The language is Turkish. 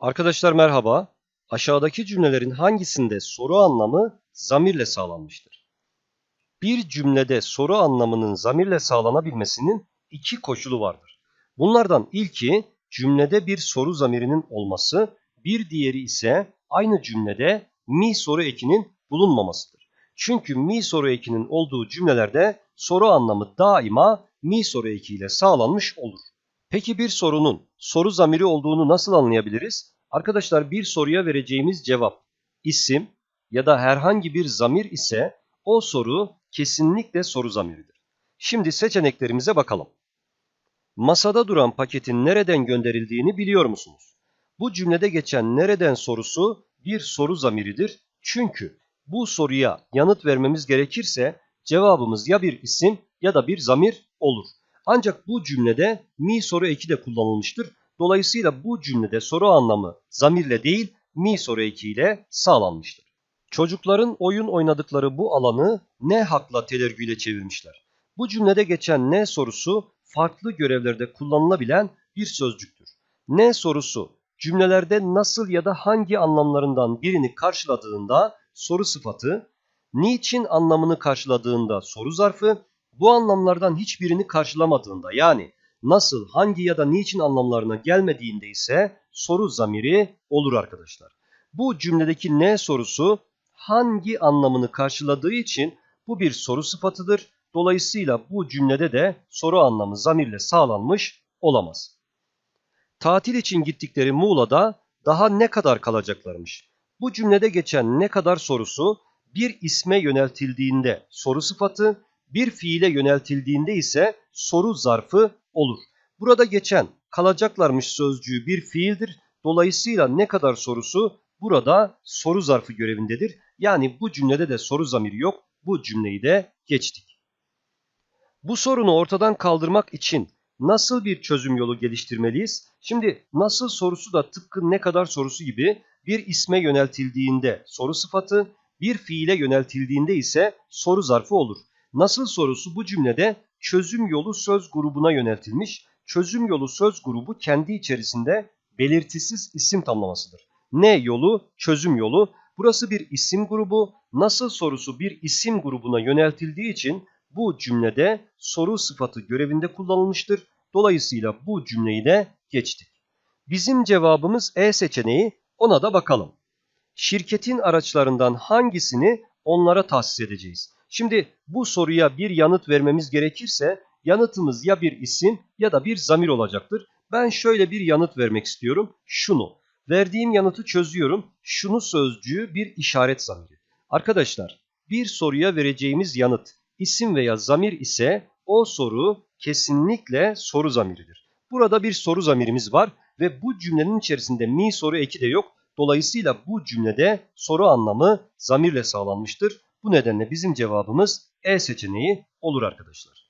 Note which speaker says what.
Speaker 1: Arkadaşlar merhaba. Aşağıdaki cümlelerin hangisinde soru anlamı zamirle sağlanmıştır? Bir cümlede soru anlamının zamirle sağlanabilmesinin iki koşulu vardır. Bunlardan ilki cümlede bir soru zamirinin olması, bir diğeri ise aynı cümlede mi soru ekinin bulunmamasıdır. Çünkü mi soru ekinin olduğu cümlelerde soru anlamı daima mi soru ekiyle sağlanmış olur. Peki bir sorunun soru zamiri olduğunu nasıl anlayabiliriz? Arkadaşlar bir soruya vereceğimiz cevap isim ya da herhangi bir zamir ise o soru kesinlikle soru zamiridir. Şimdi seçeneklerimize bakalım. Masada duran paketin nereden gönderildiğini biliyor musunuz? Bu cümlede geçen nereden sorusu bir soru zamiridir. Çünkü bu soruya yanıt vermemiz gerekirse cevabımız ya bir isim ya da bir zamir olur. Ancak bu cümlede mi soru eki de kullanılmıştır. Dolayısıyla bu cümlede soru anlamı zamirle değil mi soru eki ile sağlanmıştır. Çocukların oyun oynadıkları bu alanı ne hakla telergüyle çevirmişler? Bu cümlede geçen ne sorusu farklı görevlerde kullanılabilen bir sözcüktür. Ne sorusu cümlelerde nasıl ya da hangi anlamlarından birini karşıladığında soru sıfatı, niçin anlamını karşıladığında soru zarfı, bu anlamlardan hiçbirini karşılamadığında yani nasıl, hangi ya da niçin anlamlarına gelmediğinde ise soru zamiri olur arkadaşlar. Bu cümledeki ne sorusu hangi anlamını karşıladığı için bu bir soru sıfatıdır. Dolayısıyla bu cümlede de soru anlamı zamirle sağlanmış olamaz. Tatil için gittikleri Muğla'da daha ne kadar kalacaklarmış? Bu cümlede geçen ne kadar sorusu bir isme yöneltildiğinde soru sıfatı, bir fiile yöneltildiğinde ise soru zarfı olur. Burada geçen kalacaklarmış sözcüğü bir fiildir. Dolayısıyla ne kadar sorusu burada soru zarfı görevindedir. Yani bu cümlede de soru zamiri yok. Bu cümleyi de geçtik. Bu sorunu ortadan kaldırmak için nasıl bir çözüm yolu geliştirmeliyiz? Şimdi nasıl sorusu da tıpkı ne kadar sorusu gibi bir isme yöneltildiğinde soru sıfatı, bir fiile yöneltildiğinde ise soru zarfı olur. Nasıl sorusu bu cümlede çözüm yolu söz grubuna yöneltilmiş. Çözüm yolu söz grubu kendi içerisinde belirtisiz isim tamlamasıdır. Ne yolu? Çözüm yolu. Burası bir isim grubu. Nasıl sorusu bir isim grubuna yöneltildiği için bu cümlede soru sıfatı görevinde kullanılmıştır. Dolayısıyla bu cümleyi de geçtik. Bizim cevabımız E seçeneği. Ona da bakalım. Şirketin araçlarından hangisini onlara tahsis edeceğiz? Şimdi bu soruya bir yanıt vermemiz gerekirse yanıtımız ya bir isim ya da bir zamir olacaktır. Ben şöyle bir yanıt vermek istiyorum. Şunu. Verdiğim yanıtı çözüyorum. Şunu sözcüğü bir işaret zamiri. Arkadaşlar bir soruya vereceğimiz yanıt isim veya zamir ise o soru kesinlikle soru zamiridir. Burada bir soru zamirimiz var ve bu cümlenin içerisinde mi soru eki de yok. Dolayısıyla bu cümlede soru anlamı zamirle sağlanmıştır. Bu nedenle bizim cevabımız E seçeneği olur arkadaşlar.